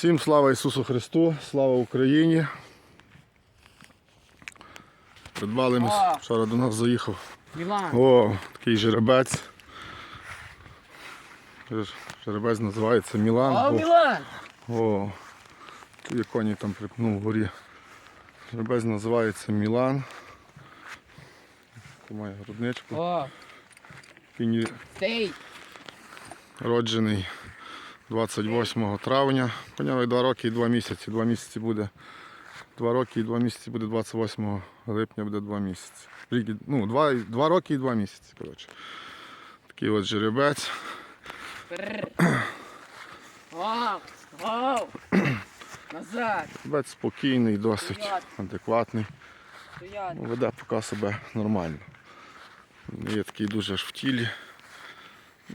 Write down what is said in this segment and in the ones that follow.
Всім слава Ісусу Христу, слава Україні. Придбали ми вчора до нас заїхав. Мілан. О, такий жеребець. Жеребець називається Мілан. О, Мілан. О, коні там припнув вгорі. Жеребець називається Мілан. Тут Має грудничку. О, стей. роджений 28 травня. Понятно, 2 роки і 2 місяці. 2 місяці буде. 2 роки і 2 місяці буде 28 липня буде 2 місяці. Рік, ну, 2, 2 роки і 2 місяці. Коротше. Такий от жеребець. Назад. Жеребець спокійний, досить Стоять. адекватний. Стояти. Ну, Веде поки себе нормально. Є такий дуже аж в тілі.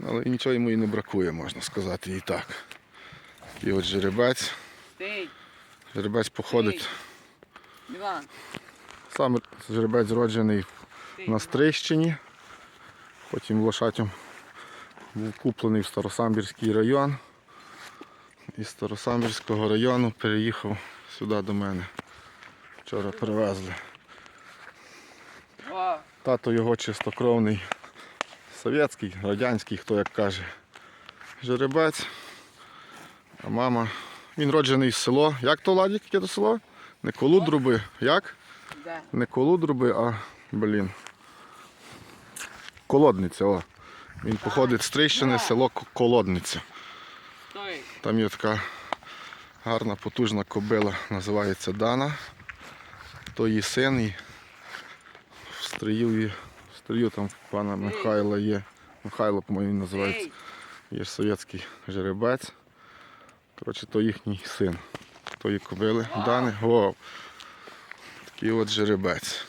Але нічого йому і не бракує, можна сказати, і так. Такий от жеребець. Жеребець походить. Мілан. Сам жеребець зроджений на Стрищині. Потім лошатям був куплений в Старосамбірський район. Із Старосамбірського району переїхав сюди до мене. Вчора привезли. Тато його чистокровний совєтський, радянський, хто як каже. Жеребець. А мама. Він роджений з село. Як то Ладік, яке то село? Не колудруби. Як? Де? Не колудруби, а блін. Колодниця, о. Він походить з Трищини, село Колодниця. Там є така гарна потужна кобила, називається Дана. То її син і в стрію, і- в стрію там в пана Михайла є. Михайло, по-моєму, називається. Є ж совєтський жеребець. Коротше, то їхній син. Тої кобили Дани. О, такий от жеребець.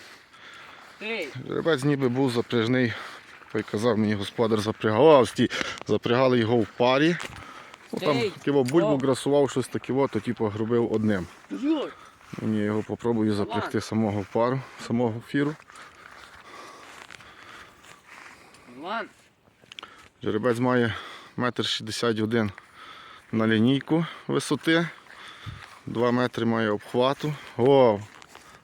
Жеребець ніби був запряжний, той казав мені господар запрягав. Запрягали його в парі. Ну, там Стій. бульбу грасував щось таке, то типу грубив одним. Мені його попробую запрягти самого в пару, самого фіру. Мілан. Жеребець має 1,61 м на лінійку висоти. 2 метри має обхвату. О,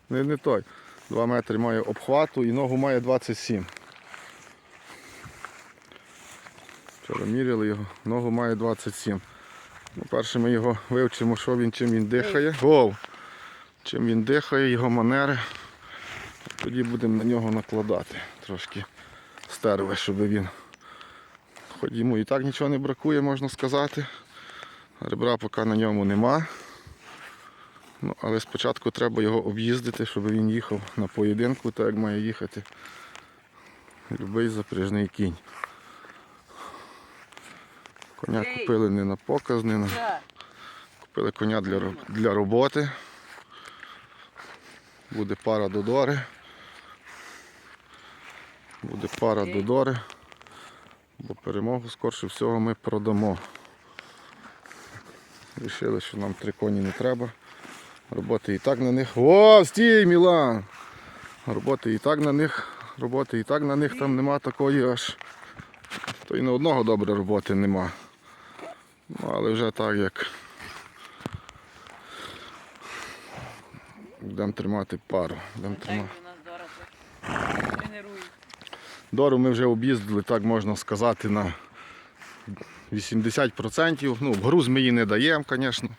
не, не той. 2 метри має обхвату і ногу має 27. Вчора міряли його, ногу має 27. Ну, перше ми його вивчимо, що він, чим він дихає. О, чим він дихає, його манери. Тоді будемо на нього накладати трошки стерви, щоб він Хоч йому і так нічого не бракує, можна сказати. Ребра поки на ньому нема. Ну, але спочатку треба його об'їздити, щоб він їхав на поєдинку, так як має їхати любий запряжний кінь. Коня купили не на показ, не на... Купили коня для, для роботи. Буде пара додори. Буде пара додори. Бо перемогу скорше всього ми продамо. Рішили, що нам три коні не треба. Роботи і так на них. О, стій, Мілан! Роботи і так на них, роботи і так на них там нема такої аж. То і на одного добре роботи нема. Ну, але вже так як. Будемо тримати пару. Будемо тримати. у нас зараз тренують. Дору ми вже об'їздили, так можна сказати, на 80%. Ну, груз ми її не даємо, звісно.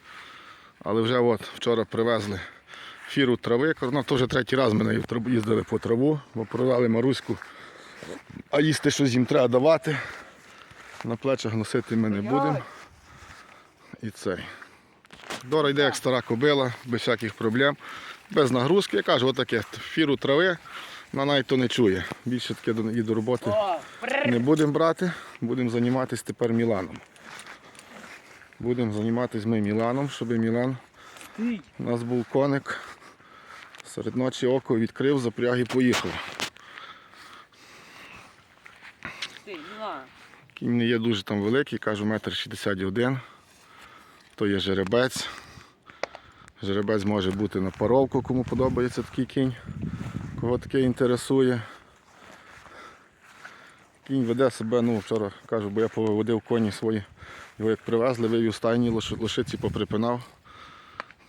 Але вже от вчора привезли фіру трави. Ну, то вже третій раз ми нею їздили по траву, бо продали Маруську. А їсти щось їм треба давати. На плечах носити ми не будемо. І цей. Дора йде як стара кобила, без всяких проблем, без нагрузки. Я кажу, отаке фіру трави, вона навіть то не чує. Більше таке її до роботи не будемо брати, будемо займатися тепер Міланом. Будемо займатися ми Міланом, щоб Мілан у нас був коник. Серед ночі око відкрив, запряг і поїхав. Кінь не є дуже там великий, кажу, метр 61. То є жеребець. Жеребець може бути на паровку, кому подобається такий кінь, кого таке інтересує. Кінь веде себе, ну вчора кажу, бо я поводив коні свої. Його як привезли, вивів стайні, лошиці поприпинав.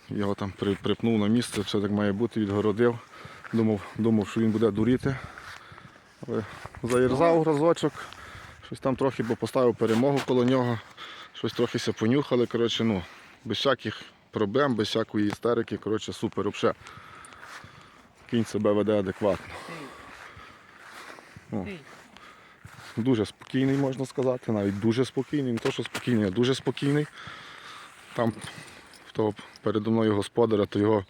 Його там припнув на місце, все так має бути, відгородив. Думав, думав, що він буде дуріти. Але заірзав разочок, щось там трохи, бо поставив перемогу коло нього, щось трохи ся понюхали. Коротше, ну, без всяких проблем, без всякої істерики. Коротше, супер взагалі. Кінь себе веде адекватно. О. Дуже спокійний, можна сказати, навіть дуже спокійний, не то, що спокійний, а дуже спокійний. Там того передо мною господаря, то його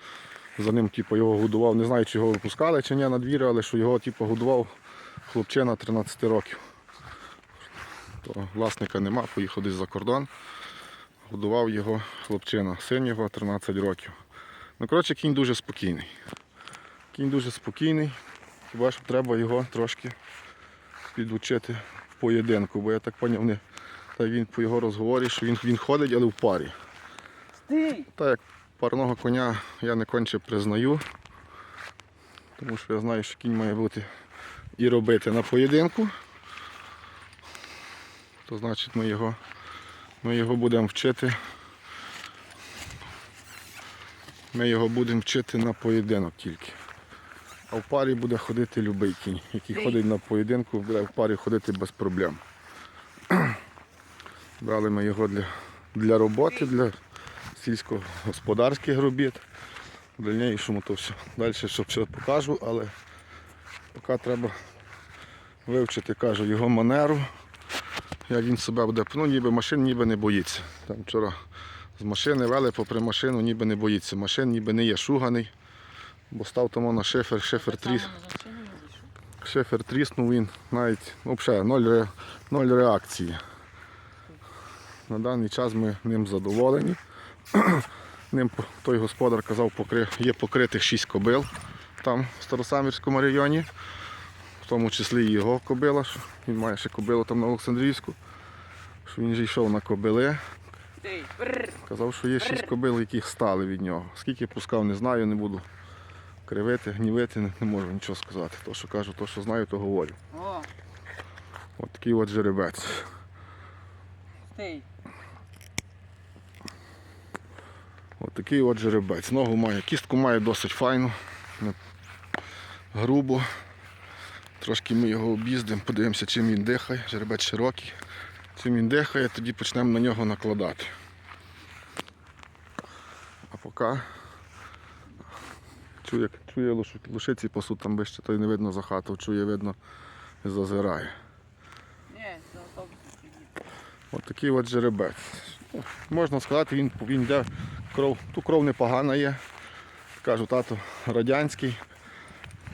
за ним типу, його годував. Не знаю, чи його випускали чи ні на двір, але що його типу, годував хлопчина 13 років. То власника нема, поїхав десь за кордон. Годував його хлопчина, син його 13 років. Ну, коротше, кінь дуже спокійний. Кінь дуже спокійний. Хіба що треба його трошки підучити в поєдинку, бо я так поняв, не, та він по його розговорі, що він, він ходить, але в парі. Стій! Так як парного коня я не конче признаю, тому що я знаю, що кінь має бути і робити на поєдинку. То значить ми його, ми його будемо вчити. Ми його будемо вчити на поєдинок тільки. А в парі буде ходити любий кінь, який ходить на поєдинку, буде в парі ходити без проблем. Брали ми його для, для роботи, для сільськогосподарських робіт. В дальнішому то все. Далі щоб ще покажу, але поки треба вивчити, кажу, його манеру, як він себе буде. Ну, ніби машин ніби не боїться. Там вчора з машини вели попри машину, ніби не боїться. Машин ніби не є шуганий, бо став тому на шифер, шифер тріс. Шифер тріснув він навіть ну, взагалі ноль, ре, ноль реакції. На даний час ми ним задоволені. Ним той господар казав, покри... є покритих 6 кобил там в Старосамірському районі, в тому числі і його кобила. що Він має ще кобилу там на Олександрівську. Що він же йшов на кобили. Казав, що є 6 кобил, яких стали від нього. Скільки пускав, не знаю, не буду кривити, гнівити, не, не можу нічого сказати. То, що кажу, то, що знаю, то говорю. О, От такий от жеребець. стій! От такий от жеребець. Ногу має, кістку має досить файну, грубо. Трошки ми його об'їздимо, подивимося, чим він дихає. Жеребець широкий. Чим він дихає, тоді почнемо на нього накладати. А поки чує, чує лошиці пасуть там вище, то й не видно за хату, чує, видно, і зазирає. От такий от жеребець. Ну, Можна сказати, він, він йде кров. Ту кров непогана є. Кажу, тато радянський.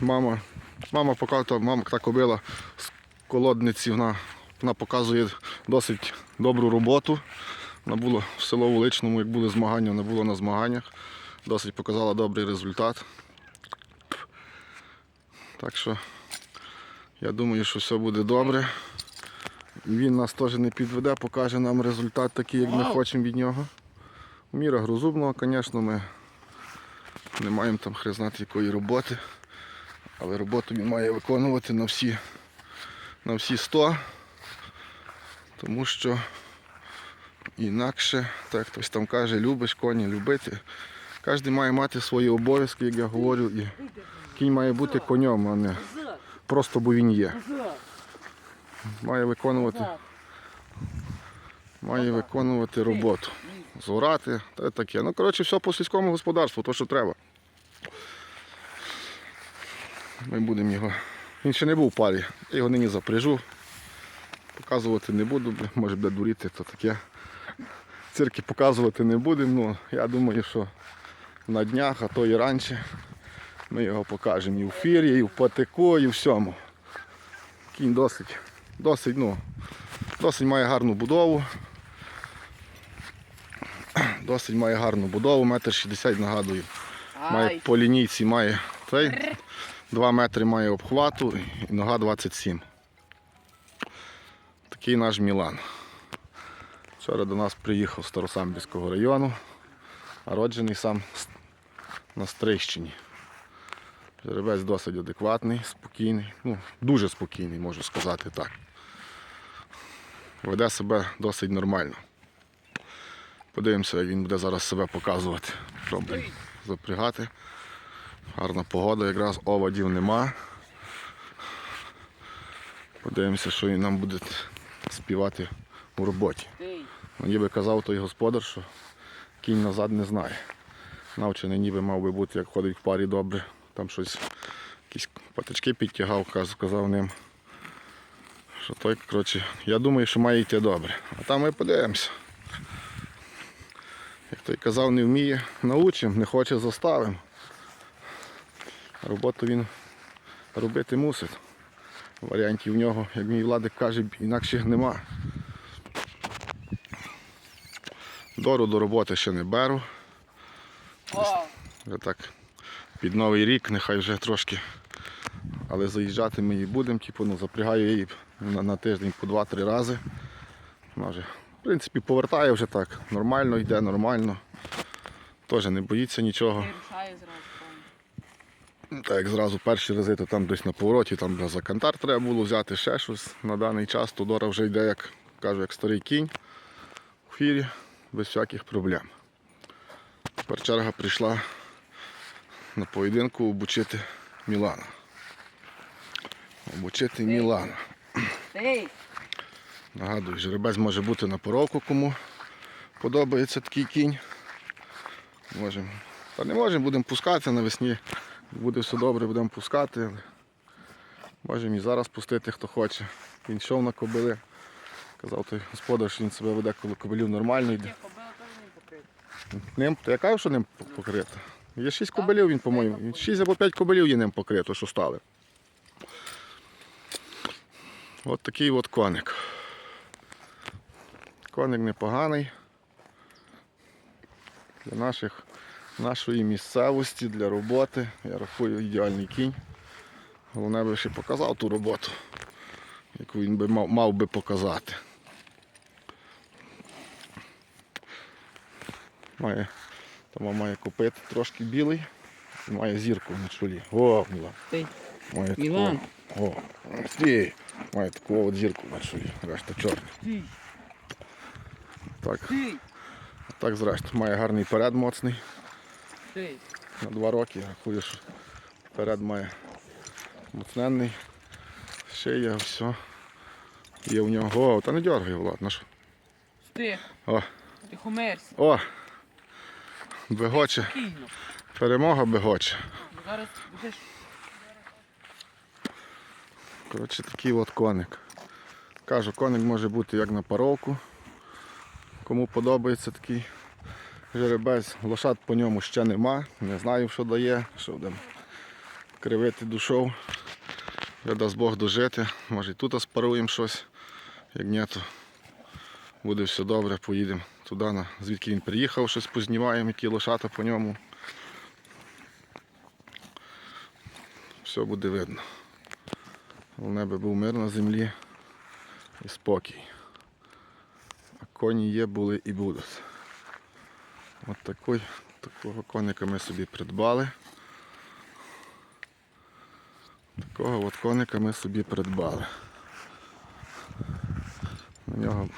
Мама, мама показує, мама та кобила з колодниці, вона, вона показує досить добру роботу. Вона була в село Вуличному, як були змагання, вона була на змаганнях. Досить показала добрий результат. Так що я думаю, що все буде добре. Він нас теж не підведе, покаже нам результат такий, як ми хочемо від нього. Міра грузубного, звісно, ми не маємо там хрест знати якої роботи. Але роботу він має виконувати на всі, на всі 100. Тому що інакше, так хтось там каже, любиш коні, любити. Кожен має мати свої обов'язки, як я говорю, і кінь має бути конем, а не просто бо він є. Має виконувати має виконувати роботу. Зорати та таке. Ну, коротше, все по сільському господарству, то що треба. Ми будемо його. Він ще не був в парі. Я його нині запряжу. Показувати не буду, може буде дуріти, то таке. Цирки показувати не будемо. Ну, я думаю, що на днях, а то і раніше, ми його покажемо і в фірі, і в патику, і в всьому. Кінь досить, досить, ну, досить має гарну будову. Досить має гарну будову, метр шістдесят нагадую. Має по лінійці має цей, 2 метри має обхвату і нога 27. Такий наш Мілан. Вчора до нас приїхав з Старосамбірського району, а роджений сам на Стрищині. Жеребець досить адекватний, спокійний, ну, дуже спокійний, можу сказати так. веде себе досить нормально. Подивимося, як він буде зараз себе показувати. Пробуємо запрягати. Гарна погода, якраз оводів нема. Подивимося, що він нам буде співати у роботі. Ну, Ніби казав той господар, що кінь назад не знає. Навчений ніби мав би бути, як ходить в парі добре. Там щось, якісь патички підтягав, каз- казав ним. Що той, коротше, я думаю, що має йти добре. А там ми подивимося. Як той казав, не вміє, научимо, не хоче, заставимо. Роботу він робити мусить. Варіантів в нього, як мій владик каже, інакших нема. Дору до роботи ще не беру. Вже так під Новий рік, нехай вже трошки. Але заїжджати ми її будемо, типу, ну, запрягаю її на, на тиждень по 2-3 рази. Вона вже, в принципі, повертає вже так. Нормально йде, нормально. Теж не боїться нічого. Так як зразу перші рази, то там десь на повороті, там за кантар треба було взяти ще щось. На даний час Тодора вже йде, як кажу, як старий кінь у фірі, без всяких проблем. Тепер черга прийшла на поєдинку обучити Мілана. Обучити Мілана. Нагадую, жеребець може бути на поровку, кому подобається такий кінь. Можемо. Та не можемо, будемо пускати навесні. Буде все добре, будемо пускати. Можемо і зараз пустити, хто хоче. Він йшов на кобили. Казав той господар, що він себе веде, коли кобилів нормально йде. Покрита. Ним, то я кажу, що ним по- покрито. Є шість кобилів він, по-моєму. Він Шість або п'ять кобилів є ним покрито, що стали. От такий от коник. Коник непоганий. Для наших, нашої місцевості, для роботи. Я рахую ідеальний кінь. Головне би ще показав ту роботу, яку він би мав, мав би показати. Має, там має копит трошки білий і має зірку на чолі. О, Мілан. Стій. Має таку, Мілан. о, стій. Має таку от зірку на чолі. Решта чорна. Стій. Так, Стій. так зрештою. Має гарний перед моцний. Стій. На два роки рахую, що перед має моцненний. Шия, все. Є в нього. О, та не дергай, Влад, на що? Стій. О, Ти хомерся. о! Бегоче. Перемога бегоче. Коротше, такий от коник. Кажу, коник може бути як на паровку. Кому подобається такий жеребець. Лошад по ньому ще нема. Не знаю, що дає, що будемо кривити душов. Я дасть Бог дожити. Може і тут спаруємо щось. Як ні, то буде все добре, поїдемо туди, на- звідки він приїхав, щось познімаємо, які лошата по ньому. Все буде видно. Головне би був мир на землі і спокій. А коні є, були і будуть. От такий, такого коника ми собі придбали. Такого от коника ми собі придбали. На нього,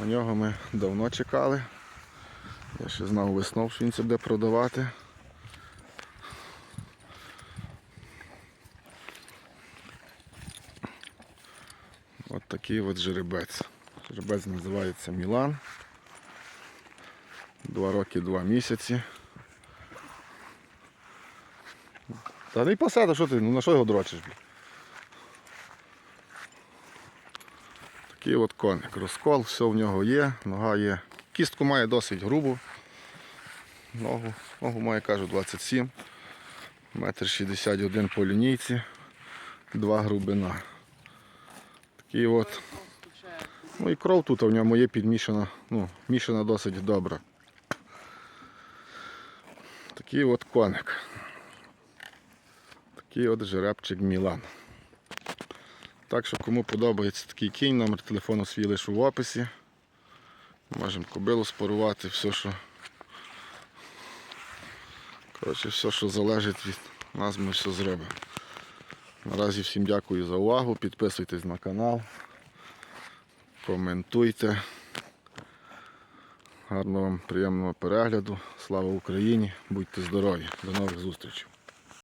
на нього ми давно чекали. Я ще знав веснов, що він це буде продавати. От такий от жеребець. Жеребець називається Мілан. Два роки, два місяці. Та не посада, що ти, ну на що його дрочиш? Такий от коник. Розкол, все в нього є, нога є. Кістку має досить грубу. Ногу, ногу має, кажу, 27. Метр 61 по лінійці, 2 грубина. Такий от. Ну і кров тут в ньому є підмішана, ну, мішана досить добре. Такий от коник. Такий от жеребчик Мілан. Так що кому подобається такий кінь, номер телефону свій лише в описі. Можемо кобилу спарувати, все, що. Коротше, все, що залежить від нас, ми все зробимо. Наразі всім дякую за увагу. Підписуйтесь на канал. коментуйте. Гарного вам приємного перегляду. Слава Україні! Будьте здорові! До нових зустрічей!